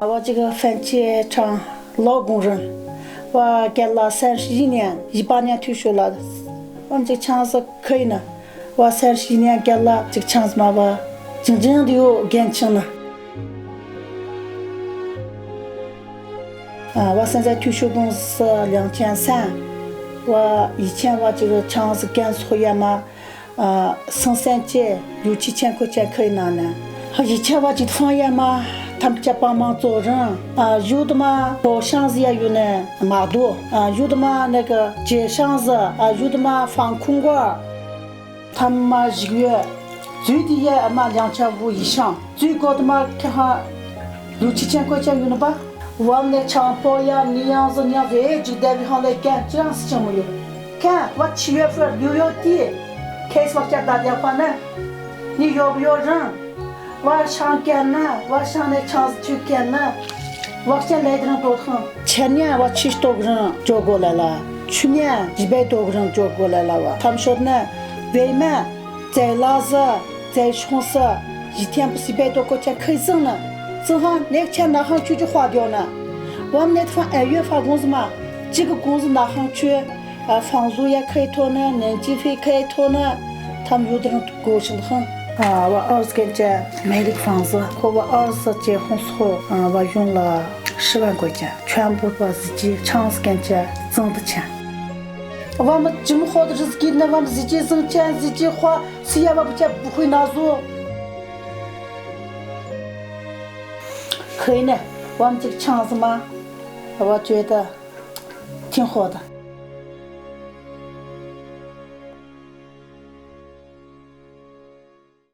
我这个番茄厂老工人，我干了三十一年，一八年退休了。我们这个厂子可以呢，我三十一年干了这个厂子嘛，我真正的有感情呢。啊，我现在退休工资两千三。我以前我这个厂子干作业嘛，呃，生三节六七千块钱可以拿呢。以前我这放业嘛，们家帮忙找人，啊，有的嘛包箱子也有呢，码头，啊，有的嘛那个接箱子，啊，有的嘛放空罐他们嘛一个月最低也嘛两千五以上，最高的嘛看哈六七千块钱有了吧。我们那厂包呀，你样子你样子，哎，就单位上来干，这样事情没有。看，我七月份六月底开始往家打电话呢，你要不要人？我想干呢，我上那厂子去干呢。我现在来的人多很，前年我七十多个人叫过来了，去年一百多个人叫过来了。我他们说的呢，外卖、宰辣子、在城市，一天不是一百多块钱可以挣呢。正好那个钱拿上去就花掉呢。我们那地方按月发工资嘛，这个工资拿上去，啊，房租也可以拖呢，人机费可以拖呢。他们有的人高兴得很。啊，我儿子给家买了个房子，和我儿子结婚时候，嗯，我用了十万块钱，全部我自己长时间家挣的钱。我们这么好的日子给那我们自己挣钱自己花，谁也我不讲不会拿走。可以呢，我们这个厂子嘛，我觉得挺好的。